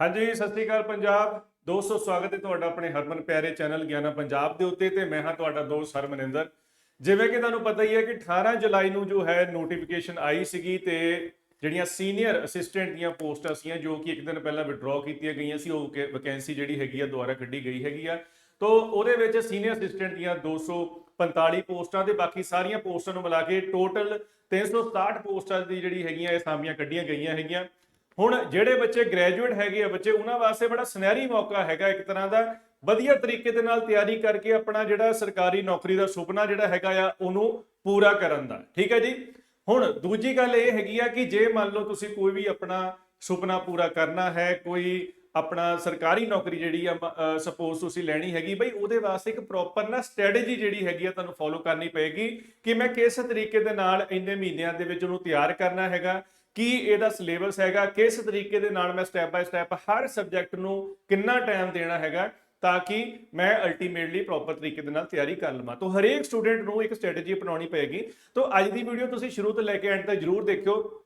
ਹਾਂਜੀ, ਸਤਿ ਸ੍ਰੀ ਅਕਾਲ ਪੰਜਾਬ। ਦੋਸਤੋ, ਸਵਾਗਤ ਹੈ ਤੁਹਾਡਾ ਆਪਣੇ ਹਰਮਨ ਪਿਆਰੇ ਚੈਨਲ ਗਿਆਨਾ ਪੰਜਾਬ ਦੇ ਉੱਤੇ ਤੇ ਮੈਂ ਹਾਂ ਤੁਹਾਡਾ ਦੋਸਤ ਹਰਮਨਿੰਦਰ। ਜਿਵੇਂ ਕਿ ਤੁਹਾਨੂੰ ਪਤਾ ਹੀ ਹੈ ਕਿ 18 ਜੁਲਾਈ ਨੂੰ ਜੋ ਹੈ ਨੋਟੀਫਿਕੇਸ਼ਨ ਆਈ ਸੀਗੀ ਤੇ ਜਿਹੜੀਆਂ ਸੀਨੀਅਰ ਅਸਿਸਟੈਂਟ ਦੀਆਂ ਪੋਸਟਾਂ ਸੀਆਂ, ਜੋ ਕਿ ਇੱਕ ਦਿਨ ਪਹਿਲਾਂ ਵਿਡਰਾਅ ਕੀਤੀਆਂ ਗਈਆਂ ਸੀ, ਉਹ ਵੈਕੈਂਸੀ ਜਿਹੜੀ ਹੈਗੀ ਆ, ਦੁਬਾਰਾ ਕੱਢੀ ਗਈ ਹੈਗੀ ਆ। ਤੋ ਉਹਦੇ ਵਿੱਚ ਸੀਨੀਅਰ ਅਸਿਸਟੈਂਟ ਦੀਆਂ 245 ਪੋਸਟਾਂ ਤੇ ਬਾਕੀ ਸਾਰੀਆਂ ਪੋਸਟਾਂ ਨੂੰ ਮਿਲਾ ਕੇ ਟੋਟਲ 367 ਪੋਸਟਾਂ ਦੀ ਜਿਹੜੀ ਹੈਗੀਆਂ, ਇਹ ਸਾਮੀਆਂ ਕੱਢੀਆਂ ਗਈਆਂ ਹੈਗੀਆਂ। ਹੁਣ ਜਿਹੜੇ ਬੱਚੇ ਗ੍ਰੈਜੂਏਟ ਹੈਗੇ ਆ ਬੱਚੇ, ਉਹਨਾਂ ਵਾਸਤੇ ਬੜਾ ਸੁਨਹਿਰੀ ਮੌਕਾ ਹੈਗਾ ਇੱਕ ਤਰ੍ਹਾਂ ਦਾ। ਵਧੀਆ ਤਰੀਕੇ ਦੇ ਨਾਲ ਤਿਆਰੀ ਕਰਕੇ ਆਪਣਾ ਜਿਹੜਾ ਸਰਕਾਰੀ ਨੌਕਰੀ ਦਾ ਸੁਪਨਾ ਜਿਹੜਾ ਹੈਗਾ ਆ, ਉਹਨੂੰ ਪੂਰਾ ਕਰਨ ਦਾ। ਠੀਕ ਹੈ ਜੀ? ਹੁਣ ਦੂਜੀ ਗੱਲ ਇਹ ਹੈਗੀ ਆ ਕਿ ਜੇ ਮੰਨ ਲਓ ਤੁਸੀਂ ਕੋਈ ਵੀ ਆਪਣਾ ਸੁਪਨਾ ਪੂਰਾ ਕਰਨਾ ਹੈ, ਕੋਈ ਆਪਣਾ ਸਰਕਾਰੀ ਨੌਕਰੀ ਜਿਹੜੀ ਆ ਸਪੋਜ਼ ਤੁਸੀਂ ਲੈਣੀ ਹੈਗੀ, ਬਈ ਉਹਦੇ ਵਾਸਤੇ ਇੱਕ ਪ੍ਰੋਪਰ ਨਾ ਸਟ੍ਰੈਟਜੀ ਜਿਹੜੀ ਹੈਗੀ ਆ ਤੁਹਾਨੂੰ ਫੋਲੋ ਕਰਨੀ ਪਏਗੀ ਕਿ ਮੈਂ ਕਿਸ ਤਰੀਕੇ ਦੇ ਨਾਲ ਇੰਨੇ ਮਹੀਨਿਆਂ ਦੇ ਵਿੱਚ ਉਹਨੂੰ ਤਿਆਰ ਕਰਨਾ ਹੈਗਾ। ਕੀ ਇਹਦਾ ਸਿਲੇਬਸ ਹੈਗਾ, ਕਿਸ ਤਰੀਕੇ ਦੇ ਨਾਲ ਮੈਂ ਸਟੈਪ ਬਾਈ ਸਟੈਪ ਹਰ ਸਬਜੈਕਟ ਨੂੰ ਕਿੰਨਾ ਟਾਈਮ ਦੇਣਾ ਹੈਗਾ ਤਾਂ ਕਿ ਮੈਂ ਅਲਟੀਮੇਟਲੀ ਪ੍ਰੋਪਰ ਤਰੀਕੇ ਦੇ ਨਾਲ ਤਿਆਰੀ ਕਰ ਲਵਾਂ। ਤਾਂ ਹਰੇਕ ਸਟੂਡੈਂਟ ਨੂੰ ਇੱਕ ਸਟ੍ਰੈਟਜੀ ਅਪਣਾਉਣੀ ਪਏਗੀ। ਤਾਂ ਅੱਜ ਦੀ ਵੀਡੀਓ ਤੁਸੀਂ ਸ਼ੁਰੂ ਤੋਂ ਲੈ ਕੇ ਐਂਡ ਤੱਕ ਜਰੂਰ ਦੇਖਿਓ।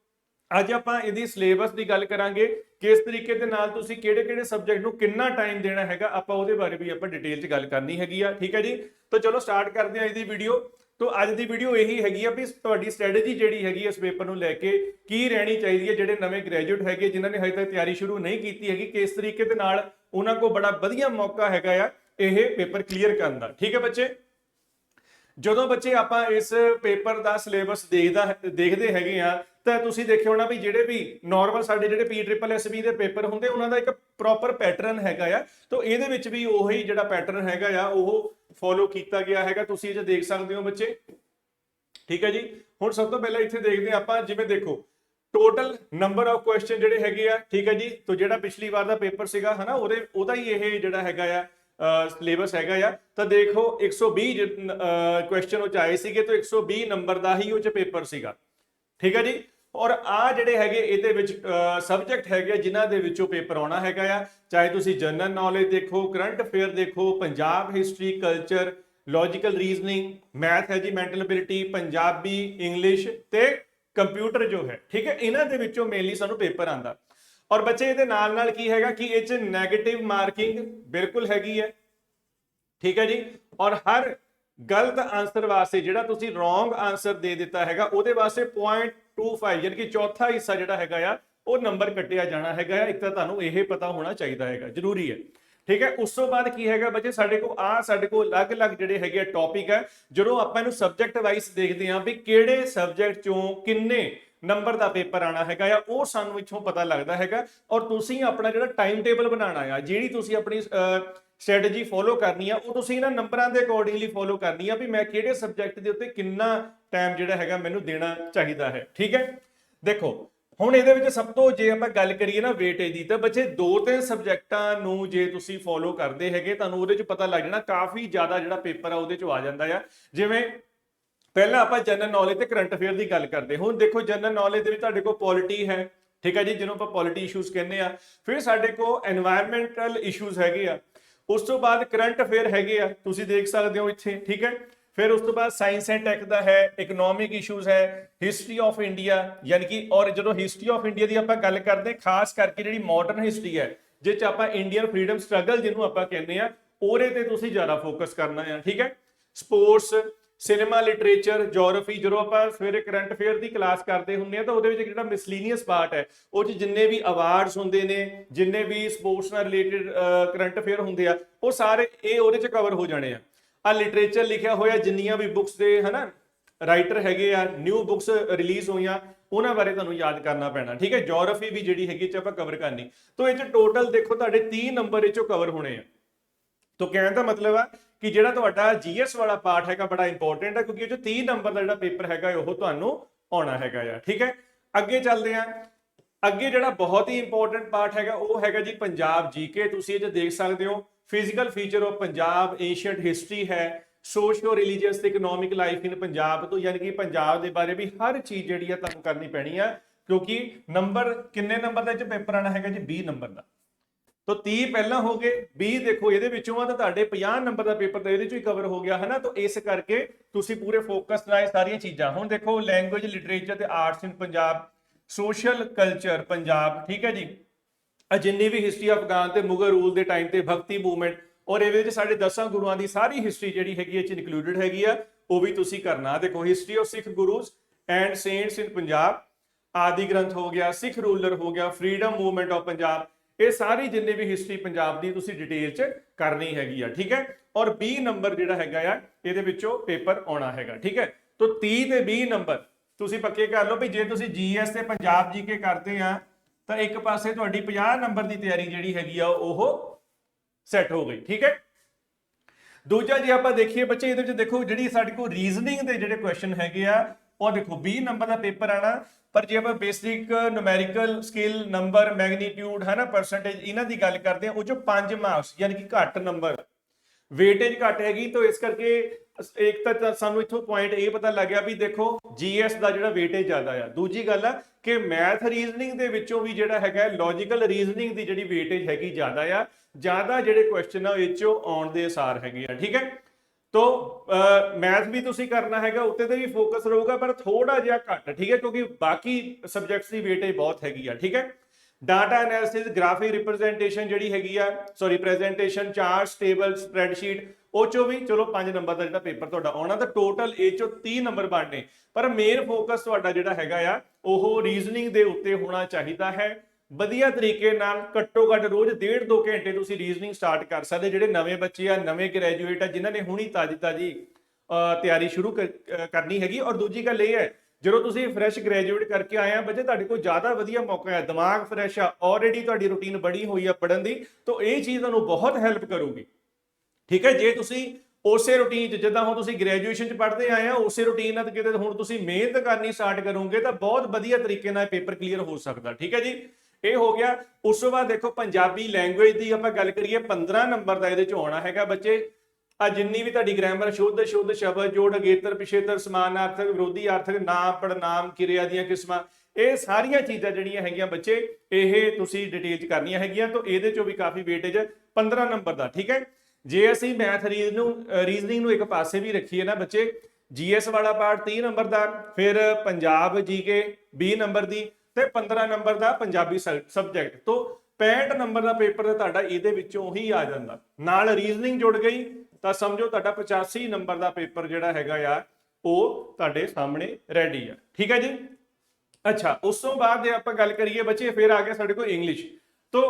ਅੱਜ ਆਪਾਂ ਇਹਦੀ ਸਿਲੇਬਸ ਦੀ ਗੱਲ ਕਰਾਂਗੇ, ਕਿਸ ਤਰੀਕੇ ਦੇ ਨਾਲ ਤੁਸੀਂ ਕਿਹੜੇ-ਕਿਹੜੇ ਸਬਜੈਕਟ ਨੂੰ ਕਿੰਨਾ ਟਾਈਮ ਦੇਣਾ ਹੈਗਾ, ਆਪਾਂ ਉਹਦੇ ਬਾਰੇ ਵੀ ਆਪਾਂ ਡਿਟੇਲ 'ਚ ਗੱਲ ਕਰਨੀ ਹੈਗੀ ਆ। ਠੀਕ ਹੈ ਜੀ? ਤਾਂ ਚਲੋ ਸਟਾਰਟ ਕਰਦੇ ਹਾਂ ਅੱਜ ਦੀ ਵੀਡੀਓ ਤੋਂ ਅੱਜ ਦੀ ਵੀਡੀਓ ਇਹੀ ਹੈਗੀ ਆ ਵੀ ਤੁਹਾਡੀ ਸਟ੍ਰੈਟਜੀ ਜਿਹੜੀ ਹੈਗੀ ਇਸ ਪੇਪਰ ਨੂੰ ਲੈ ਕੇ ਕੀ ਰਹਿਣੀ ਚਾਹੀਦੀ ਹੈ ਜਿਹੜੇ ਨਵੇਂ ਗ੍ਰੈਜੂਏਟ ਹੈਗੇ, ਜਿਨ੍ਹਾਂ ਨੇ ਹਜੇ ਤੱਕ ਤਿਆਰੀ ਸ਼ੁਰੂ ਨਹੀਂ ਕੀਤੀ ਹੈਗੀ, ਕਿਸ ਤਰੀਕੇ ਦੇ ਨਾਲ ਉਹਨਾਂ ਕੋਲ ਬੜਾ ਵਧੀਆ ਮੌਕਾ ਹੈਗਾ ਆ ਇਹ ਪੇਪਰ ਕਲੀਅਰ ਕਰਨ ਦਾ। ਠੀਕ ਹੈ ਬੱਚੇ? ਜਦੋਂ ਬੱਚੇ ਆਪਾਂ ਇਸ ਪੇਪਰ ਦਾ ਸਿਲੇਬਸ ਦੇਖਦਾ, ਦੇਖਦੇ ਹੈਗੇ ਆ ਤਾਂ ਤੁਸੀਂ ਦੇਖਿਆ ਹੋਣਾ ਵੀ ਜਿਹੜੇ ਵੀ ਨਾਰਮਲ ਸਾਡੇ ਜਿਹੜੇ ਪੀ ਟ੍ਰਿਪਲ ਐਸ ਬੀ ਦੇ ਪੇਪਰ ਹੁੰਦੇ, ਉਹਨਾਂ ਦਾ ਇੱਕ ਪ੍ਰੋਪਰ ਪੈਟਰਨ ਹੈਗਾ ਆ। ਤਾਂ ਇਹਦੇ ਵਿੱਚ ਵੀ ਉਹੀ ਜਿਹੜਾ ਪੈਟਰਨ ਹੈਗਾ ਆ, ਉਹ ਫੋਲੋ ਕੀਤਾ ਗਿਆ ਹੈਗਾ। ਤੁਸੀਂ ਇਹ ਜੇ ਦੇਖ ਸਕਦੇ ਹੋ ਬੱਚੇ। ਠੀਕ ਹੈ ਜੀ? ਹੁਣ ਸਭ ਤੋਂ ਪਹਿਲਾਂ ਇੱਥੇ ਦੇਖਦੇ ਹਾਂ ਆਪਾਂ, ਜਿਵੇਂ ਦੇਖੋ ਟੋਟਲ ਨੰਬਰ ਆਫ ਕੁਐਸਚਨ ਜਿਹੜੇ ਹੈਗੇ ਆ, ਠੀਕ ਹੈ ਜੀ? ਤੋਂ ਜਿਹੜਾ ਪਿਛਲੀ ਵਾਰ ਦਾ ਪੇਪਰ ਸੀਗਾ, ਹਨਾ, ਉਹਦੇ, ਉਹਦਾ ਹੀ ਇਹ ਜਿਹੜਾ ਹੈਗਾ ਆ ਸਿਲੇਬਸ ਹੈਗਾ ਆ। ਤਾਂ ਦੇਖੋ 120 ਕੁਐਸਚਨ ਉਹ ਚ ਆਏ ਸੀਗੇ, ਤਾਂ 120 ਨੰਬਰ ਦਾ ਹੀ ਉਹ ਚ ਪੇਪਰ ਸੀਗਾ। ਠੀਕ ਹੈ ਜੀ? ਔਰ ਆ ਜਿਹੜੇ ਹੈਗੇ ਇਹਦੇ ਵਿੱਚ ਸਬਜੈਕਟ ਹੈਗੇ ਜਿਨ੍ਹਾਂ ਦੇ ਵਿੱਚੋਂ ਪੇਪਰ ਆਉਣਾ ਹੈਗਾ ਆ। ਚਾਹੇ ਤੁਸੀਂ ਜਨਰਲ ਨੌਲੇਜ ਦੇਖੋ ਕਰੰਟ ਅਫੇਅਰ ਦੇਖੋ, Punjab history culture logical reasoning math ਹੈ ਜੀ ਮੈਂਟਲ ਅਬਿਲਿਟੀ ਪੰਜਾਬੀ ਇੰਗਲਿਸ਼ ਤੇ ਕੰਪਿਊਟਰ ਜੋ ਹੈ, ਠੀਕ ਹੈ? ਇਹਨਾਂ ਦੇ ਵਿੱਚੋਂ ਮੇਨਲੀ ਸਾਨੂੰ ਪੇਪਰ ਆਂਦਾ ਔਰ ਬੱਚੇ ਇਹਦੇ ਨਾਲ ਨਾਲ ਕੀ ਹੈਗਾ ਕਿ ਇਹ ਚ 네ਗੇਟਿਵ ਮਾਰਕਿੰਗ ਬਿਲਕੁਲ ਹੈਗੀ ਹੈ। ਠੀਕ ਹੈ ਜੀ? ਔਰ ਹਰ ਗਲਤ ਆਨਸਰ ਵਾਸਤੇ ਜਿਹੜਾ ਤੁਸੀਂ ਰੋਂਗ ਆਨਸਰ ਦੇ ਦਿੱਤਾ ਹੈਗਾ, ਉਹਦੇ ਵਾਸਤੇ 0.25 ਯਾਨੀ ਕਿ ਚੌਥਾ ਹਿੱਸਾ ਜਿਹੜਾ ਹੈਗਾ ਆ, ਉਹ ਨੰਬਰ ਕੱਟਿਆ ਜਾਣਾ ਹੈਗਾ ਆ। ਇੱਕ ਤਾਂ ਤੁਹਾਨੂੰ ਇਹ ਪਤਾ ਹੋਣਾ ਚਾਹੀਦਾ ਹੈਗਾ, ਜ਼ਰੂਰੀ ਹੈ। ਠੀਕ ਹੈ, ਉਸ ਤੋਂ ਬਾਅਦ ਕੀ ਹੈਗਾ ਬੱਚੇ, ਸਾਡੇ ਕੋਲ ਆ, ਸਾਡੇ ਕੋਲ ਅਲੱਗ-ਅਲੱਗ ਜਿਹੜੇ ਹੈਗੇ ਟੌਪਿਕ ਹੈ ਜਦੋਂ ਆਪਾਂ ਇਹਨੂੰ ਸਬਜੈਕਟ ਵਾਈਜ਼ ਦੇਖਦੇ ਹਾਂ ਵੀ ਕਿਹੜੇ ਸਬਜੈਕਟ ਚੋਂ ਕਿੰਨੇ ਨੰਬਰ ਦਾ ਪੇਪਰ ਆਣਾ ਹੈਗਾ ਆ, ਉਹ ਸਾਨੂੰ ਇੱਥੋਂ ਪਤਾ ਲੱਗਦਾ ਹੈਗਾ। ਔਰ ਤੁਸੀਂ ਆਪਣਾ ਜਿਹੜਾ ਟਾਈਮ ਟੇਬਲ ਬਣਾਉਣਾ ਆ, ਜਿਹੜੀ ਤੁਸੀਂ ਆਪਣੀ ਸਟ੍ਰੈਟਜੀ ਫੋਲੋ ਕਰਨੀ ਆ, ਉਹ ਤੁਸੀਂ ਇਹਨਾਂ ਨੰਬਰਾਂ ਦੇ ਅਕੋਰਡਿੰਗਲੀ ਫੋਲੋ ਕਰਨੀ ਆ ਵੀ ਮੈਂ ਕਿਹੜੇ ਸਬਜੈਕਟ ਦੇ ਉੱਤੇ ਕਿੰਨਾ ਟਾਈਮ ਜਿਹੜਾ ਹੈਗਾ ਮੈਨੂੰ ਦੇਣਾ ਚਾਹੀਦਾ ਹੈ, ਠੀਕ ਹੈ? ਦੇਖੋ, ਹੁਣ ਇਹਦੇ ਵਿੱਚ ਸਭ ਤੋਂ ਜੇ ਆਪਾਂ ਗੱਲ ਕਰੀਏ ਨਾ ਵੇਟੇ ਦੀ, ਤਾਂ ਬੱਚੇ ਦੋ ਤਿੰਨ ਸਬਜੈਕਟਾਂ ਨੂੰ ਜੇ ਤੁਸੀਂ ਫੋਲੋ ਕਰਦੇ ਹੈਗੇ, ਤੁਹਾਨੂੰ ਉਹਦੇ ਚ ਪਤਾ ਲੱਗ ਜਾਣਾ, ਕਾਫੀ ਜ਼ਿਆਦਾ ਜਿਹੜਾ ਪੇਪਰ ਆ ਉਹਦੇ ਚ ਆ ਜਾਂਦਾ ਆ। ਜਿਵੇਂ ਪਹਿਲਾਂ ਆਪਾਂ ਜਨਰਲ ਨੌਲੇਜ ਤੇ ਕਰੰਟ ਅਫੇਅਰ ਦੀ ਗੱਲ ਕਰਦੇ, ਹੁਣ ਦੇਖੋ ਜਨਰਲ ਨੌਲੇਜ ਦੇ ਵਿੱਚ ਤੁਹਾਡੇ ਕੋਲ ਪੋਲਿਟੀ ਹੈ, ਠੀਕ ਹੈ ਜੀ, ਜਿਹਨੂੰ ਆਪਾਂ ਪੋਲਿਟੀ ਇਸ਼ੂਜ਼ ਕਹਿੰਦੇ ਆ। ਫਿਰ ਸਾਡੇ ਕੋਲ এনवायरमेंटਲ ਇਸ਼ੂਜ਼ ਹੈਗੇ ਆ। ਉਸ ਤੋਂ ਬਾਅਦ ਕਰੰਟ ਅਫੇਅਰ ਹੈਗੇ ਆ, ਤੁਸੀਂ ਦੇਖ ਸਕਦੇ ਹੋ ਇੱਥੇ, ਠੀਕ ਹੈ? ਫਿਰ ਉਸ ਤੋਂ ਬਾਅਦ ਸਾਇੰਸ ਐਂਡ ਟੈਕ ਦਾ ਹੈ ਇਕਨੋਮਿਕ ਇਸ਼ੂਜ਼ ਹੈ ਹਿਸਟਰੀ ਆਫ ਇੰਡੀਆ ਯਾਨੀ ਕਿ ਔਰ ਜਦੋਂ ਹਿਸਟਰੀ ਆਫ ਇੰਡੀਆ ਦੀ ਆਪਾਂ ਗੱਲ ਕਰਦੇ ਖਾਸ ਕਰਕੇ ਜਿਹੜੀ ਮਾਡਰਨ ਹਿਸਟਰੀ ਹੈ ਜਿਸ ਚ ਆਪਾਂ ਇੰਡੀਅਨ ਫਰੀडम ਸਟਰਗਲ ਜਿਹਨੂੰ ਆਪਾਂ ਕਹਿੰਦੇ ਆ ਉਹਦੇ ਤੇ ਤੁਸੀਂ ਜ਼ਿਆਦਾ ਫੋਕਸ ਕਰਨਾ ਹੈ, ਠੀਕ ਹੈ? ਸਪੋਰਟਸ ਸਿਨੇਮਾ, ਲਿਟਰੇਚਰ ਜੀਓਗ੍ਰਾਫੀ ਜਦੋਂ ਆਪਾਂ ਸਵੇਰੇ ਕਰੰਟ ਅਫੇਅਰ ਦੀ ਕਲਾਸ ਕਰਦੇ ਹੁੰਦੇ ਆ ਤਾਂ ਉਹਦੇ ਵਿੱਚ ਜਿਹੜਾ ਮਿਸਲੀਨੀਅਸ ਪਾਰਟ ਹੈ, ਉਹ ਚ ਜਿੰਨੇ ਵੀ ਅਵਾਰਡਸ ਹੁੰਦੇ ਨੇ, ਜਿੰਨੇ ਵੀ ਸਪੋਰਟਸ ਨਾਲ ਰਿਲੇਟਡ ਕਰੰਟ ਅਫੇਅਰ ਹੁੰਦੇ ਆ, ਉਹ ਸਾਰੇ ਇਹ ਉਹਦੇ ਚ ਕਵਰ ਹੋ ਜਾਣੇ ਆ। ਆ ਲਿਟਰੇਚਰ ਲਿਖਿਆ ਹੋਇਆ, ਜਿੰਨੀਆਂ ਵੀ ਬੁੱਕਸ ਦੇ, ਹਨਾ ਰਾਈਟਰ ਹੈਗੇ ਆ ਨਿਊ ਬੁੱਕਸ ਰਿਲੀਜ਼ ਹੋਈਆਂ, ਉਹਨਾਂ ਬਾਰੇ ਤੁਹਾਨੂੰ ਯਾਦ ਕਰਨਾ ਪੈਣਾ, ਠੀਕ ਹੈ? ਜੀਓਗ੍ਰਾਫੀ ਵੀ ਜਿਹੜੀ ਹੈਗੀ ਚ ਆਪਾਂ ਕਵਰ ਕਰਨੀ। ਤੋਂ ਇਹ ਚ ਟੋਟਲ ਦੇਖੋ, ਤੁਹਾਡੇ 30 ਨੰਬਰ ਇਹ ਚੋਂ ਕਵਰ ਹੋਣੇ ਆ। ਤੋਂ ਕਹਿਣ ਦਾ ਮਤਲਬ ਆ ਕਿ ਜਿਹੜਾ ਤੁਹਾਡਾ ਜੀਐਸ ਵਾਲਾ ਪਾਰਟ ਹੈਗਾ ਬੜਾ ਇੰਪੋਰਟੈਂਟ ਹੈ, ਕਿਉਂਕਿ ਉਹ ਜੋ 30 ਨੰਬਰ ਦਾ ਜਿਹੜਾ ਪੇਪਰ ਹੈਗਾ, ਉਹ ਤੁਹਾਨੂੰ ਆਉਣਾ ਹੈਗਾ ਆ, ਠੀਕ ਹੈ? ਅੱਗੇ ਚੱਲਦੇ ਆ ਅੱਗੇ ਜਿਹੜਾ ਬਹੁਤ ਹੀ ਇੰਪੋਰਟੈਂਟ ਪਾਰਟ ਹੈਗਾ, ਉਹ ਹੈਗਾ ਜੀ ਪੰਜਾਬ ਜੀਕੇ ਤੁਸੀਂ ਇਹ ਜੇ ਦੇਖ ਸਕਦੇ ਹੋ physical feature of Punjab ancient history ਹੈ ਸੋਸ਼ੀਓ ਰਿਲੀਜੀਅਸ ਤੇ ਇਕਨੋਮਿਕ ਲਾਈਫ ਇਨ ਪੰਜਾਬ ਤੋਂ, ਯਾਨੀ ਕਿ ਪੰਜਾਬ ਦੇ ਬਾਰੇ ਵੀ ਹਰ ਚੀਜ਼ ਜਿਹੜੀ ਆ ਤੁਹਾਨੂੰ ਕਰਨੀ ਪੈਣੀ ਆ, ਕਿਉਂਕਿ ਨੰਬਰ ਕਿੰਨੇ ਨੰਬਰ ਦਾ ਇਹ ਚ ਪੇਪਰ ਆਣਾ ਹੈਗਾ ਜੀ? 20 ਨੰਬਰ ਦਾ। ਤਾਂ 30 ਪਹਿਲਾਂ ਹੋ ਗਏ 20 ਦੇਖੋ, ਇਹਦੇ ਵਿੱਚੋਂ ਆ ਤਾਂ ਤੁਹਾਡੇ 50 ਨੰਬਰ ਦਾ ਪੇਪਰ ਤਾਂ ਇਹਦੇ ਚੋਂ ਹੀ ਕਵਰ ਹੋ ਗਿਆ ਹੈ ਨਾ ਤਾਂ ਇਸ ਕਰਕੇ ਤੁਸੀਂ ਪੂਰੇ ਫੋਕਸ ਨਾਲ ਇਹ ਸਾਰੀਆਂ ਚੀਜ਼ਾਂ। ਹੁਣ ਦੇਖੋ ਲੈਂਗੁਏਜ ਲਿਟਰੇਚਰ ਤੇ arts in Punjab social culture Punjab, ਠੀਕ ਹੈ ਜੀ? ਆ ਜਿੰਨੀ ਵੀ ਹਿਸਟਰੀ ਅਫਗਾਨ ਤੇ ਮੁਗਲ ਰੂਲ ਦੇ ਟਾਈਮ ਤੇ ਭਗਤੀ ਮੂਵਮੈਂਟ ਔਰ ਇਹਦੇ ਵਿੱਚ ਸਾਡੇ ਦਸਾਂ ਗੁਰੂਆਂ ਦੀ ਸਾਰੀ ਹਿਸਟਰੀ ਜਿਹੜੀ ਹੈਗੀ ਇਹ ਚ ਇਨਕਲੂਡਡ ਹੈਗੀ ਆ, ਉਹ ਵੀ ਤੁਸੀਂ ਕਰਨਾ। ਦੇਖੋ history of Sikh gurus and saints in Punjab, Adi Granth ਹੋ ਗਿਆ ਸਿੱਖ ਰੂਲਰ ਹੋ ਗਿਆ ਫਰੀडम ਮੂਵਮੈਂਟ ਆਫ ਪੰਜਾਬ ਇਹ ਸਾਰੀ ਜਿੰਨੀ ਵੀ ਹਿਸਟਰੀ ਪੰਜਾਬ ਦੀ ਤੁਸੀਂ ਡਿਟੇਲ ਚ ਕਰਨੀ ਹੈਗੀ ਆ, ਠੀਕ ਹੈ? ਔਰ 20 ਨੰਬਰ ਜਿਹੜਾ ਹੈਗਾ ਆ, ਇਹਦੇ ਵਿੱਚੋਂ ਪੇਪਰ ਆਉਣਾ ਹੈਗਾ, ਠੀਕ ਹੈ? ਤੋਂ 30 ਤੇ 20 ਨੰਬਰ ਤੁਸੀਂ ਪੱਕੇ ਕਰ ਲਓ ਵੀ ਜੇ ਤੁਸੀਂ ਜੀਐਸ ਤੇ ਪੰਜਾਬ ਜੀਕੇ ਕਰਦੇ ਆ, ਤਾਂ ਇੱਕ ਪਾਸੇ ਤੁਹਾਡੀ 50 ਨੰਬਰ ਦੀ ਤਿਆਰੀ ਜਿਹੜੀ ਹੈਗੀ ਆ, ਉਹ ਸੈੱਟ ਹੋ ਗਈ, ਠੀਕ ਹੈ? ਦੂਜਾ ਜੇ ਆਪਾਂ ਦੇਖੀਏ ਬੱਚੇ, ਇਹਦੇ ਵਿੱਚ ਦੇਖੋ ਜਿਹੜੀ ਸਾਡੇ ਕੋਲ ਰੀਜ਼ਨਿੰਗ ਦੇ ਜਿਹੜੇ ਕੁਐਸਚਨ ਹੈਗੇ ਆ ਉਹ ਦੇਖੋ 20 ਨੰਬਰ ਦਾ ਪੇਪਰ ਆਣਾ, ਪਰ ਜੇ ਆਪਾਂ basic numerical skill number magnitude ਹੈ ਨਾ ਪਰਸੈਂਟੇਜ ਇਹਨਾਂ ਦੀ ਗੱਲ ਕਰਦੇ ਆ ਉਹ ਚੋਂ 5 ਮਾਰਕਸ ਯਾਨੀ ਕਿ ਘੱਟ ਨੰਬਰ ਵੇਟੇਜ ਘੱਟ ਹੈਗੀ, ਤਾਂ ਇਸ ਕਰਕੇ ਇੱਕ ਤਾਂ ਸਾਨੂੰ ਇੱਥੋਂ ਪੁਆਇੰਟ ਇਹ ਪਤਾ ਲੱਗਿਆ ਵੀ ਦੇਖੋ ਜੀਐਸ ਦਾ ਜਿਹੜਾ ਵੇਟੇਜ ਜ਼ਿਆਦਾ ਆ। ਦੂਜੀ ਗੱਲ ਆ ਕਿ ਮੈਥ ਰੀਜ਼ਨਿੰਗ ਦੇ ਵਿੱਚੋਂ ਵੀ ਜਿਹੜਾ ਹੈਗਾ ਲੌਜੀਕਲ ਰੀਜ਼ਨਿੰਗ ਦੀ ਜਿਹੜੀ ਵੇਟੇਜ ਹੈਗੀ ਜ਼ਿਆਦਾ ਆ, ਜ਼ਿਆਦਾ ਜਿਹੜੇ ਕੁਐਸਚਨ ਆ ਇਹ ਚੋਂ ਆਉਣ ਦੇ ਅਸਾਰ ਹੈਗੇ ਆ, ਠੀਕ ਹੈ? ਤੋ ਮੈਥ ਵੀ ਤੁਸੀਂ ਕਰਨਾ ਹੈਗਾ, ਉੱਤੇ ਤੇ ਵੀ ਫੋਕਸ ਰਹੂਗਾ, ਪਰ ਥੋੜਾ ਜਿਹਾ ਘੱਟ, ਠੀਕ ਹੈ? ਕਿਉਂਕਿ ਬਾਕੀ ਸਬਜੈਕਟਸ ਦੀ ਵੇਟੇਜ ਬਹੁਤ ਹੈਗੀ ਆ, ਠੀਕ ਹੈ? ਡਾਟਾ ਐਨਾਲਿਸਿਸ ਗ੍ਰਾਫਿਕ ਰਿਪਰੈਜ਼ੈਂਟੇਸ਼ਨ ਜਿਹੜੀ ਹੈਗੀ ਆ sorry presentation charts table spreadsheet ਉਹ ਚੋਂ ਵੀ, ਚਲੋ 5 ਨੰਬਰ ਦਾ ਜਿਹੜਾ ਪੇਪਰ ਤੁਹਾਡਾ ਆਉਣਾ, ਤਾਂ ਟੋਟਲ ਇਹ ਚੋਂ 30 ਨੰਬਰ ਬਣਨੇ। ਪਰ ਮੇਨ ਫੋਕਸ ਤੁਹਾਡਾ ਜਿਹੜਾ ਹੈਗਾ ਆ, ਉਹ ਰੀਜ਼ਨਿੰਗ ਦੇ ਉੱਤੇ ਹੋਣਾ ਚਾਹੀਦਾ ਹੈ। ਵਧੀਆ ਤਰੀਕੇ ਨਾਲ ਘੱਟੋ ਘੱਟ ਰੋਜ਼ 1.5 2 ਘੰਟੇ ਤੁਸੀਂ ਰੀਜ਼ਨਿੰਗ ਸਟਾਰਟ ਕਰ ਸਕਦੇ, ਜਿਹੜੇ ਨਵੇਂ ਬੱਚੇ ਆ, ਨਵੇਂ ਗ੍ਰੈਜੂਏਟ ਆ, ਜਿਨ੍ਹਾਂ ਨੇ ਹੁਣੀ ਤਾਜੀ ਤਾਜੀ ਤਿਆਰੀ ਸ਼ੁਰੂ ਕਰ- ਕਰਨੀ ਹੈਗੀ। ਔਰ ਦੂਜੀ ਗੱਲ ਇਹ ਹੈ, ਜਦੋਂ ਤੁਸੀਂ ਫਰੈਸ਼ ਗ੍ਰੈਜੂਏਟ ਕਰਕੇ ਆਏ ਆ, ਬੱਚੇ ਤੁਹਾਡੇ ਕੋਲ ਜ਼ਿਆਦਾ ਵਧੀਆ ਮੌਕਾ ਹੈ, ਦਿਮਾਗ ਫਰੈਸ਼ ਆ ਆਲਰੇਡੀ ਤੁਹਾਡੀ ਰੁਟੀਨ ਬੜੀ ਹੋਈ ਆ ਪੜਨ ਦੀ, ਤਾਂ ਇਹ ਚੀਜ਼ ਤੁਹਾਨੂੰ ਬਹੁਤ ਹੈਲਪ ਕਰੂਗੀ। ਠੀਕ ਹੈ, ਜੇ ਤੁਸੀਂ ਉਸੇ ਰੁਟੀਨ 'ਚ, ਜਿੱਦਾਂ ਹੁਣ ਤੁਸੀਂ ਗ੍ਰੈਜੂਏਸ਼ਨ 'ਚ ਪੜ੍ਹਦੇ ਆਏ ਆ, ਉਸੇ ਰੁਟੀਨ ਨਾਲ ਕਿਤੇ ਹੁਣ ਤੁਸੀਂ ਮਿਹਨਤ ਕਰਨੀ ਸਟਾਰਟ ਕਰੋਗੇ, ਤਾਂ ਬਹੁਤ ਵਧੀਆ ਤਰੀਕੇ ਨਾਲ ਪੇਪਰ ਕਲੀਅਰ ਹੋ ਸਕਦਾ। ਠੀਕ ਹੈ ਜੀ? ਇਹ ਹੋ ਗਿਆ। ਉਸ ਤੋਂ ਬਾਅਦ ਦੇਖੋ, ਪੰਜਾਬੀ ਲੈਂਗੁਏਜ ਦੀ ਆਪਾਂ ਗੱਲ ਕਰੀਏ 15 ਨੰਬਰ ਦਾ ਇਹਦੇ 'ਚ ਆਉਣਾ ਹੈਗਾ ਬੱਚੇ। ਆ ਜਿੰਨੀ ਵੀ ਤੁਹਾਡੀ ਗ੍ਰਾਮਰ ਸ਼ੁੱਧ ਸ਼ੁੱਧ ਸ਼ਬਦ, ਜੋੜ, ਅਗੇਤਰ, ਪਿਛੇਤਰ ਸਮਾਨਾਰਥਕ ਵਿਰੋਧੀ, ਆਰਥਕ, ਨਾਮ ਪੜਨਾਮ ਕਿਰਿਆ ਦੀਆਂ ਕਿਸਮਾਂ, ਇਹ ਸਾਰੀਆਂ ਚੀਜ਼ਾਂ ਜਿਹੜੀਆਂ ਹੈਗੀਆਂ ਬੱਚੇ, ਇਹ ਤੁਸੀਂ ਡਿਟੇਲ ਚ ਕਰਨੀਆਂ ਹੈਗੀਆਂ ਤਾਂ ਇਹਦੇ ਚੋਂ ਵੀ ਕਾਫੀ ਵੇਟੇਜ 15 ਨੰਬਰ ਦਾ, ਠੀਕ ਹੈ? ਜੇ ਅਸੀਂ ਮੈਥ ਰੀਜਨਿੰਗ ਨੂੰ ਰੀਜ਼ਨਿੰਗ ਨੂੰ ਇੱਕ ਪਾਸੇ ਵੀ ਰੱਖੀਏ ਨਾ ਬੱਚੇ ਜੀਐਸ ਵਾਲਾ ਪਾਰਟ 30 ਨੰਬਰ ਦਾ, ਫਿਰ ਪੰਜਾਬ ਜੀਕੇ 20 ਨੰਬਰ ਦੀ ਤੇ 15 ਨੰਬਰ ਦਾ ਪੰਜਾਬੀ ਸਬਜੈਕਟ ਤੋਂ 65 ਨੰਬਰ ਦਾ ਪੇਪਰ ਤਾਂ ਤੁਹਾਡਾ ਇਹਦੇ ਵਿੱਚੋਂ ਹੀ ਆ ਜਾਂਦਾ। ਨਾਲ ਰੀਜ਼ਨਿੰਗ ਜੁੜ ਗਈ, ਤਾਂ ਸਮਝੋ ਤੁਹਾਡਾ 85 ਨੰਬਰ ਦਾ ਪੇਪਰ ਜਿਹੜਾ ਹੈਗਾ ਆ, ਉਹ ਤੁਹਾਡੇ ਸਾਹਮਣੇ ਰੈਡੀ ਆ। ਠੀਕ ਹੈ ਜੀ? ਅੱਛਾ, ਉਸ ਤੋਂ ਬਾਅਦ ਜੇ ਆਪਾਂ ਗੱਲ ਕਰੀਏ ਬੱਚੇ, ਫਿਰ ਆ ਗਿਆ ਸਾਡੇ ਕੋਲ ਇੰਗਲਿਸ਼ ਤੋਂ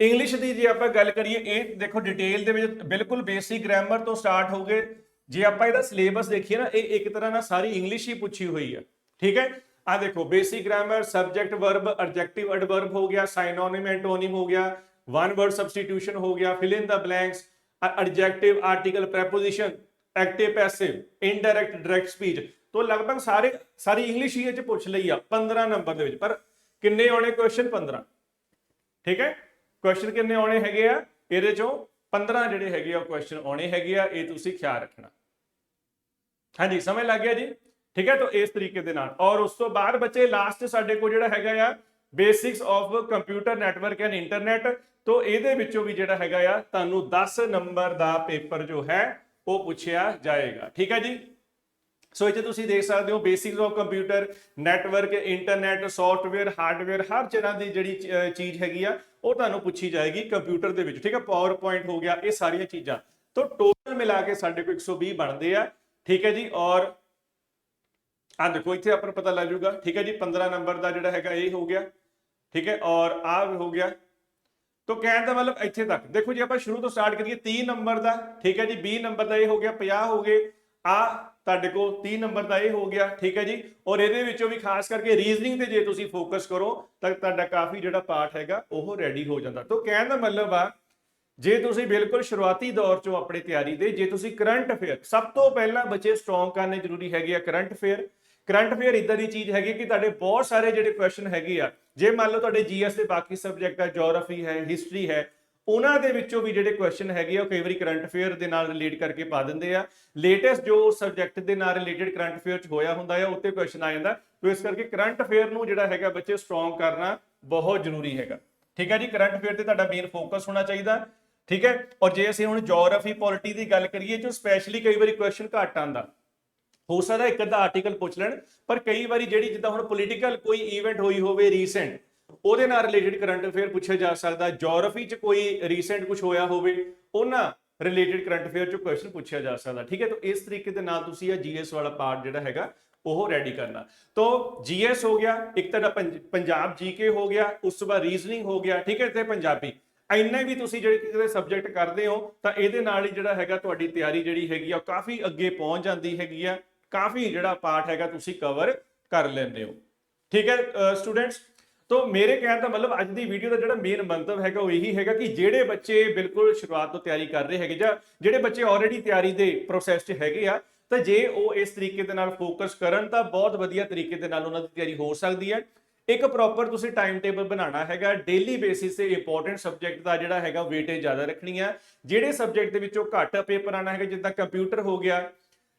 ਇੰਗਲਿਸ਼ ਦੀ ਜੇ ਆਪਾਂ ਗੱਲ ਕਰੀਏ, ਇਹ ਦੇਖੋ ਡਿਟੇਲ ਦੇ ਵਿੱਚ ਬਿਲਕੁਲ ਬੇਸਿਕ ਗ੍ਰਾਮਰ ਤੋਂ ਸਟਾਰਟ ਹੋ ਗਏ। ਜੇ ਆਪਾਂ ਇਹਦਾ ਸਿਲੇਬਸ ਦੇਖੀਏ ਨਾ, ਇਹ ਇੱਕ ਤਰ੍ਹਾਂ ਨਾਲ ਸਾਰੀ ਇੰਗਲਿਸ਼ ਹੀ ਪੁੱਛੀ ਹੋਈ ਆ। ਠੀਕ ਹੈ? ਆ ਦੇਖੋ basic grammar subject verb adjective adverb ਹੋ ਗਿਆ ਸਾਈਨੋਨਿਮ ਐਂਟੋਨਿਮ ਹੋ ਗਿਆ ਵਨ ਵਰਡ ਸਬਸਟੀਟਿਊਸ਼ਨ ਹੋ ਗਿਆ fill in the blanks adjective article preposition active passive indirect direct speech ਤੋਂ ਲਗਭਗ ਸਾਰੇ, ਸਾਰੀ ਇੰਗਲਿਸ਼ ਹੀ ਇਹ ਚ ਪੁੱਛ ਲਈ ਆ 15 ਨੰਬਰ ਦੇ ਵਿੱਚ, ਪਰ ਕਿੰਨੇ ਆਉਣੇ ਕੁਐਸਚਨ 15 ਠੀਕ ਹੈ? ਕੁਐਸਚਨ ਕਿੰਨੇ ਆਉਣੇ ਹੈਗੇ ਆ? ਇਹਦੇ ਚੋਂ 15 ਜਿਹੜੇ ਹੈਗੇ ਆ ਕੁਐਸਚਨ ਆਉਣੇ ਹੈਗੇ ਆ, ਇਹ ਤੁਸੀਂ ਖਿਆਲ ਰੱਖਣਾ। ਹਾਂਜੀ ਸਮਝ ਲੱਗ ਗਿਆ ਜੀ। ਠੀਕ ਹੈ? ਤਾਂ ਇਸ ਤਰੀਕੇ ਦੇ ਨਾਲ। ਔਰ ਉਸ ਤੋਂ ਬਾਅਦ ਬੱਚੇ ਲਾਸਟ ਸਾਡੇ ਕੋਲ ਜਿਹੜਾ ਹੈਗਾ ਆ basics of computer network and internet ਤੋਂ ਇਹਦੇ ਵਿੱਚੋਂ ਵੀ ਜਿਹੜਾ ਹੈਗਾ ਆ, ਤੁਹਾਨੂੰ 10 ਨੰਬਰ ਦਾ ਪੇਪਰ ਜੋ ਹੈ, ਉਹ ਪੁੱਛਿਆ ਜਾਏਗਾ। ਠੀਕ ਹੈ ਜੀ? ਸੋ ਇੱਥੇ ਤੁਸੀਂ ਦੇਖ ਸਕਦੇ ਹੋ basics of computer network internet software hardware ਹਰ ਤਰ੍ਹਾਂ ਦੀ ਜਿਹੜੀ ਚੀਜ਼ ਹੈਗੀ ਆ, ਉਹ ਤੁਹਾਨੂੰ ਪੁੱਛੀ ਜਾਏਗੀ ਕੰਪਿਊਟਰ ਦੇ ਵਿੱਚ। ਠੀਕ ਹੈ? ਪਾਵਰ ਪੁਆਇੰਟ ਹੋ ਗਿਆ, ਇਹ ਸਾਰੀਆਂ ਚੀਜ਼ਾਂ। ਤੋਂ ਟੋਟਲ ਮਿਲਾ ਕੇ ਸਾਡੇ ਕੋਲ 120 ਬਣਦੇ ਆ। ਠੀਕ ਹੈ ਜੀ? ਔਰ ਆ ਦੇਖੋ, ਇੱਥੇ ਆਪਾਂ ਨੂੰ ਪਤਾ ਲੱਗ ਜਾਊਗਾ। ਠੀਕ ਹੈ ਜੀ 15 ਨੰਬਰ ਦਾ ਜਿਹੜਾ ਹੈਗਾ, ਇਹ ਹੋ ਗਿਆ। ਠੀਕ ਹੈ, ਔਰ ਆ ਹੋ ਗਿਆ। ਤੋਂ ਕਹਿਣ ਦਾ ਮਤਲਬ ਇੱਥੇ ਤੱਕ। ਦੇਖੋ ਜੀ, ਆਪਾਂ ਸ਼ੁਰੂ ਤੋਂ ਸਟਾਰਟ ਕਰੀਏ 30 ਨੰਬਰ ਦਾ। ਠੀਕ ਹੈ ਜੀ 20 ਨੰਬਰ ਦਾ ਇਹ ਹੋ ਗਿਆ 50 ਹੋ ਗਏ। ਆ ਤੁਹਾਡੇ ਕੋਲ 30 ਨੰਬਰ ਦਾ ਇਹ ਹੋ ਗਿਆ। ਠੀਕ ਹੈ ਜੀ, ਔਰ ਇਹਦੇ ਵਿੱਚੋਂ ਵੀ ਖਾਸ ਕਰਕੇ ਰੀਜ਼ਨਿੰਗ ਤੇ ਜੇ ਤੁਸੀਂ ਫੋਕਸ ਕਰੋ, ਤਾਂ ਤੁਹਾਡਾ ਕਾਫੀ ਜਿਹੜਾ ਪਾਠ ਹੈਗਾ, ਉਹ ਰੈਡੀ ਹੋ ਜਾਂਦਾ। ਤੋਂ ਕਹਿਣ ਦਾ ਮਤਲਬ ਆ, ਜੇ ਤੁਸੀਂ ਬਿਲਕੁਲ ਸ਼ੁਰੂਆਤੀ ਦੌਰ ਚੋਂ ਆਪਣੀ ਤਿਆਰੀ ਦੇ, ਜੇ ਤੁਸੀਂ ਕਰੰਟ ਅਫੇਅਰ, ਸਭ ਤੋਂ ਪਹਿਲਾਂ ਬੱਚੇ ਸਟਰੋਂਗ ਕਰਨੇ ਜ਼ਰੂਰੀ ਹੈਗੇ ਆ ਕਰੰਟ ਅਫੇਅਰ। ਕਰੰਟ ਅਫੇਅਰ ਇਦਾਂ ਦੀ ਚੀਜ਼ ਹੈਗੀ ਕਿ ਤੁਹਾਡੇ ਬਹੁਤ ਸਾਰੇ ਜਿਹੜੇ ਕੁਐਸਚਨ ਹੈਗੇ ਆ, ਜੇ ਮੰਨ ਲਓ ਤੁਹਾਡੇ ਜੀਐਸ ਦੇ ਬਾਕੀ ਸਬਜੈਕਟ ਆ ਜੀਓਗ੍ਰਾਫੀ ਹੈ ਹਿਸਟਰੀ ਹੈ, ਉਹਨਾਂ ਦੇ ਵਿੱਚੋਂ ਵੀ ਜਿਹੜੇ ਕੁਐਸਚਨ ਹੈਗੇ ਆ, ਉਹ ਕਈ ਵਾਰੀ ਕਰੰਟ ਅਫੇਅਰ ਦੇ ਨਾਲ ਰਿਲੇਟ ਕਰਕੇ ਪਾ ਦਿੰਦੇ ਆ। ਲੇਟੈਸਟ ਜੋ ਸਬਜੈਕਟ ਦੇ ਨਾਲ ਰਿਲੇਟਡ ਕਰੰਟ ਅਫੇਅਰ ਚ ਹੋਇਆ ਹੁੰਦਾ ਆ, ਉੱਤੇ ਕੁਐਸਚਨ ਆ ਜਾਂਦਾ। ਤੋ ਇਸ ਕਰਕੇ ਕਰੰਟ ਅਫੇਅਰ ਨੂੰ ਜਿਹੜਾ ਹੈਗਾ ਬੱਚੇ ਸਟਰੋਂਗ ਕਰਨਾ ਬਹੁਤ ਜ਼ਰੂਰੀ ਹੈਗਾ। ਠੀਕ ਹੈ ਜੀ? ਕਰੰਟ ਅਫੇਅਰ ਤੇ ਤੁਹਾਡਾ ਮੇਨ ਫੋਕਸ ਹੋਣਾ ਚਾਹੀਦਾ। ਠੀਕ ਹੈ? ਔਰ ਜੇ ਅਸੀਂ ਹੁਣ ਜੀਓਗ੍ਰਾਫੀ ਪੋਲਿਟੀ ਦੀ ਗੱਲ ਕਰੀਏ, ਜੋ ਸਪੈਸ਼ਲੀ ਕਈ ਵਾਰੀ ਕੁਐਸਚਨ ਘੱਟ ਆਂਦਾ ਹੋ ਸਕਦਾ ਇੱਕ ਅੱਧਾ ਆਰਟੀਕਲ ਪੁੱਛ ਲੈਣ, ਪਰ ਕਈ ਵਾਰੀ ਜਿਹੜੀ ਜਿੱਦਾਂ ਹੁਣ ਪੋਲੀਟੀਕਲ ਕੋਈ ਈਵੈਂਟ ਹੋਈ ਹੋਵੇ ਰੀਸੈਂਟ ਉਹਦੇ ਨਾਲ ਰਿਲੇਟਡ ਕਰੰਟ ਅਫੇਅਰ ਪੁੱਛਿਆ ਜਾ ਸਕਦਾ ਜੀਓਗ੍ਰਾਫੀ 'ਚ ਕੋਈ ਰੀਸੈਂਟ ਕੁਝ ਹੋਇਆ ਹੋਵੇ, ਉਹਨਾਂ ਰਿਲੇਟਡ ਕਰੰਟ ਅਫੇਅਰ 'ਚ ਕੁਐਸਚਨ ਪੁੱਛਿਆ ਜਾ ਸਕਦਾ, ਠੀਕ ਹੈ? ਤਾਂ ਇਸ ਤਰੀਕੇ ਦੇ ਨਾਲ ਤੁਸੀਂ ਇਹ ਜੀਐਸ ਵਾਲਾ ਪਾਰਟ ਜਿਹੜਾ ਹੈਗਾ, ਉਹ ਰੈਡੀ ਕਰਨਾ। ਤਾਂ ਜੀਐਸ ਹੋ ਗਿਆ, ਇੱਕ ਤਾਂ ਪੰਜ- ਪੰਜਾਬ ਜੀਕੇ ਹੋ ਗਿਆ, ਉਸ ਤੋਂ ਬਾਅਦ ਰੀਜ਼ਨਿੰਗ ਹੋ ਗਿਆ, ਠੀਕ ਹੈ? ਤੇ ਪੰਜਾਬੀ। ਇੰਨੇ ਵੀ ਤੁਸੀਂ ਜਿਹੜੇ ਕਿਤੇ ਸਬਜੈਕਟ ਕਰਦੇ ਹੋ, ਤਾਂ ਇਹਦੇ ਨਾਲ ਹੀ ਜਿਹੜਾ ਹੈਗਾ ਤੁਹਾਡੀ ਤਿਆਰੀ ਜਿਹੜੀ ਹੈਗੀ ਆ, ਉਹ ਕਾਫੀ ਅੱਗੇ ਪਹੁੰਚ ਜਾਂਦੀ ਹੈਗੀ ਆ। ਕਾਫੀ ਜਿਹੜਾ ਪਾਠ ਹੈਗਾ ਤੁਸੀਂ ਕਵਰ ਕਰ ਲੈਂਦੇ ਹੋ। ਠੀਕ ਹੈ ਸਟੂਡੈਂਟਸ ਤੋਂ ਮੇਰੇ ਕਹਿਣ ਦਾ ਮਤਲਬ ਅੱਜ ਦੀ ਵੀਡੀਓ ਦਾ ਜਿਹੜਾ ਮੇਨ ਮੰਤਵ ਹੈਗਾ ਉਹ ਇਹੀ ਹੈਗਾ ਕਿ ਜਿਹੜੇ ਬੱਚੇ ਬਿਲਕੁਲ ਸ਼ੁਰੂਆਤ ਤੋਂ ਤਿਆਰੀ ਕਰ ਰਹੇ ਹੈਗੇ ਜਾਂ ਜਿਹੜੇ ਬੱਚੇ ਆਲਰੇਡੀ ਤਿਆਰੀ ਦੇ ਪ੍ਰੋਸੈਸ 'ਚ ਹੈਗੇ ਆ, ਤਾਂ ਜੇ ਉਹ ਇਸ ਤਰੀਕੇ ਦੇ ਨਾਲ ਫੋਕਸ ਕਰਨ ਤਾਂ ਬਹੁਤ ਵਧੀਆ ਤਰੀਕੇ ਦੇ ਨਾਲ ਉਹਨਾਂ ਦੀ ਤਿਆਰੀ ਹੋ ਸਕਦੀ ਹੈ। ਇੱਕ ਪ੍ਰੋਪਰ ਤੁਸੀਂ ਟਾਈਮ ਟੇਬਲ ਬਣਾਉਣਾ ਹੈਗਾ ਡੇਲੀ ਬੇਸਿਸ ਤੇ ਇੰਪੋਰਟੈਂਟ ਸਬਜੈਕਟ ਦਾ ਜਿਹੜਾ ਹੈਗਾ ਵੇਟੇਜ ਜ਼ਿਆਦਾ ਰੱਖਣੀ ਹੈ ਜਿਹੜੇ ਸਬਜੈਕਟ ਦੇ ਵਿੱਚੋਂ ਘੱਟ ਪੇਪਰ ਆਣਾ ਹੈਗਾ, ਜਿੱਦਾਂ ਕੰਪਿਊਟਰ ਹੋ ਗਿਆ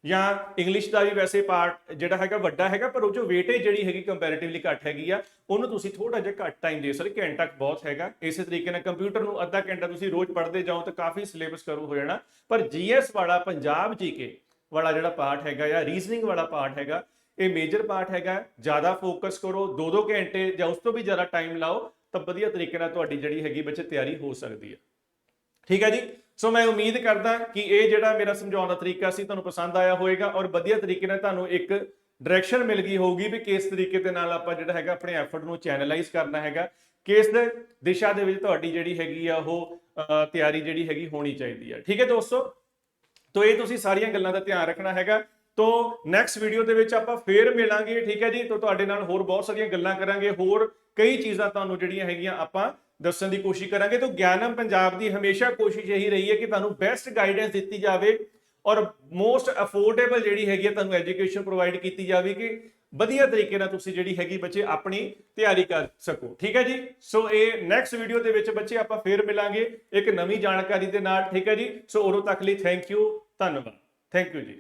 ਜਾਂ ਇੰਗਲਿਸ਼ ਦਾ ਵੀ ਵੈਸੇ ਪਾਰਟ ਜਿਹੜਾ ਹੈਗਾ ਵੱਡਾ ਹੈਗਾ, ਪਰ ਉਹ ਜੋ ਵੇਟੇਜ ਜਿਹੜੀ ਹੈਗੀ ਕੰਪੈਰੀਟਿਵਲੀ ਘੱਟ ਹੈਗੀ ਆ, ਉਹਨੂੰ ਤੁਸੀਂ ਥੋੜਾ ਜਿਹਾ ਘੱਟ ਟਾਈਮ ਦੇ ਸਕਦੇ ਘੰਟਾ ਕੁ ਬਹੁਤ ਹੈਗਾ। ਇਸੇ ਤਰੀਕੇ ਨਾਲ ਕੰਪਿਊਟਰ ਨੂੰ ਅੱਧਾ ਘੰਟਾ ਤੁਸੀਂ ਰੋਜ਼ ਪੜ੍ਹਦੇ ਜਾਓ ਤਾਂ ਕਾਫੀ ਸਿਲੇਬਸ ਕਰੂ ਹੋ ਜਾਣਾ। ਪਰ ਜੀਐਸ ਵਾਲਾ, ਪੰਜਾਬ ਜੀਕੇ ਵਾਲਾ ਜਿਹੜਾ ਪਾਰਟ ਹੈਗਾ ਜਾਂ ਰੀਜ਼ਨਿੰਗ ਵਾਲਾ ਪਾਰਟ ਹੈਗਾ, ਇਹ ਮੇਜਰ ਪਾਰਟ ਹੈਗਾ। ਜ਼ਿਆਦਾ ਫੋਕਸ ਕਰੋ 2-2 ਘੰਟੇ ਜਾਂ ਉਸ ਤੋਂ ਵੀ ਜ਼ਿਆਦਾ ਟਾਈਮ ਲਾਓ, ਤਾਂ ਵਧੀਆ ਤਰੀਕੇ ਨਾਲ ਤੁਹਾਡੀ ਜਿਹੜੀ ਹੈਗੀ ਬੱਚੇ ਤਿਆਰੀ ਹੋ ਸਕਦੀ ਹੈ। ਠੀਕ ਹੈ ਜੀ? ਸੋ ਮੈਂ ਉਮੀਦ ਕਰਦਾ ਕਿ ਇਹ ਜਿਹੜਾ ਮੇਰਾ ਸਮਝਾਉਣ ਦਾ ਤਰੀਕਾ ਸੀ ਤੁਹਾਨੂੰ ਪਸੰਦ ਆਇਆ ਹੋਵੇਗਾ ਔਰ ਵਧੀਆ ਤਰੀਕੇ ਨਾਲ ਤੁਹਾਨੂੰ ਇੱਕ ਡਾਇਰੈਕਸ਼ਨ ਮਿਲ ਗਈ ਹੋਊਗੀ ਵੀ ਕਿਸ ਤਰੀਕੇ ਦੇ ਨਾਲ ਆਪਾਂ ਜਿਹੜਾ ਹੈਗਾ ਆਪਣੇ ਐਫਰਟ ਨੂੰ ਚੈਨਲਾਈਜ਼ ਕਰਨਾ ਹੈਗਾ, ਕਿਸ ਦੇ ਦਿਸ਼ਾ ਦੇ ਵਿੱਚ ਤੁਹਾਡੀ ਜਿਹੜੀ ਹੈਗੀ ਆ ਉਹ ਤਿਆਰੀ ਜਿਹੜੀ ਹੈਗੀ ਹੋਣੀ ਚਾਹੀਦੀ ਹੈ ਠੀਕ ਹੈ ਦੋਸਤੋ? ਤੋ ਇਹ ਤੁਸੀਂ ਸਾਰੀਆਂ ਗੱਲਾਂ ਦਾ ਧਿਆਨ ਰੱਖਣਾ ਹੈਗਾ। ਤੋ ਨੈਕਸਟ ਵੀਡੀਓ ਦੇ ਵਿੱਚ ਆਪਾਂ ਫੇਰ ਮਿਲਾਂਗੇ, ਠੀਕ ਹੈ ਜੀ? ਤੋ ਤੁਹਾਡੇ ਨਾਲ ਹੋਰ ਬਹੁਤ ਸਾਰੀਆਂ ਗੱਲਾਂ ਕਰਾਂਗੇ, ਹੋਰ ਕਈ ਚੀਜ਼ਾਂ ਤੁਹਾਨੂੰ ਜਿਹੜੀਆਂ ਹੈਗੀਆਂ ਆਪਾਂ ਦੱਸਣ ਦੀ ਕੋਸ਼ਿਸ਼ ਕਰਾਂਗੇ। ਤਾਂ ਗਿਆਨਮ ਪੰਜਾਬ ਦੀ ਹਮੇਸ਼ਾ ਕੋਸ਼ਿਸ਼ ਇਹੀ ਰਹੀ ਹੈ ਕਿ ਤੁਹਾਨੂੰ ਬੈਸਟ ਗਾਈਡੈਂਸ ਦਿੱਤੀ ਜਾਵੇ ਔਰ ਮੋਸਟ ਅਫੋਰਡੇਬਲ ਜਿਹੜੀ ਹੈਗੀ ਹੈ ਤੁਹਾਨੂੰ ਐਜੂਕੇਸ਼ਨ ਪ੍ਰੋਵਾਈਡ ਕੀਤੀ ਜਾਵੇ ਕਿ ਵਧੀਆ ਤਰੀਕੇ ਨਾਲ ਤੁਸੀਂ ਜਿਹੜੀ ਹੈਗੀ ਬੱਚੇ ਆਪਣੀ ਤਿਆਰੀ ਕਰ ਸਕੋ। ਠੀਕ ਹੈ ਜੀ? ਸੋ ਇਹ ਨੈਕਸਟ ਵੀਡੀਓ ਦੇ ਵਿੱਚ ਬੱਚੇ ਆਪਾਂ ਫੇਰ ਮਿਲਾਂਗੇ ਇੱਕ ਨਵੀਂ ਜਾਣਕਾਰੀ ਦੇ ਨਾਲ। ਠੀਕ ਹੈ ਜੀ? ਸੋ ਉਦੋਂ ਤੱਕ ਲਈ ਥੈਂਕ ਯੂ ਧੰਨਵਾਦ। Thank you ji.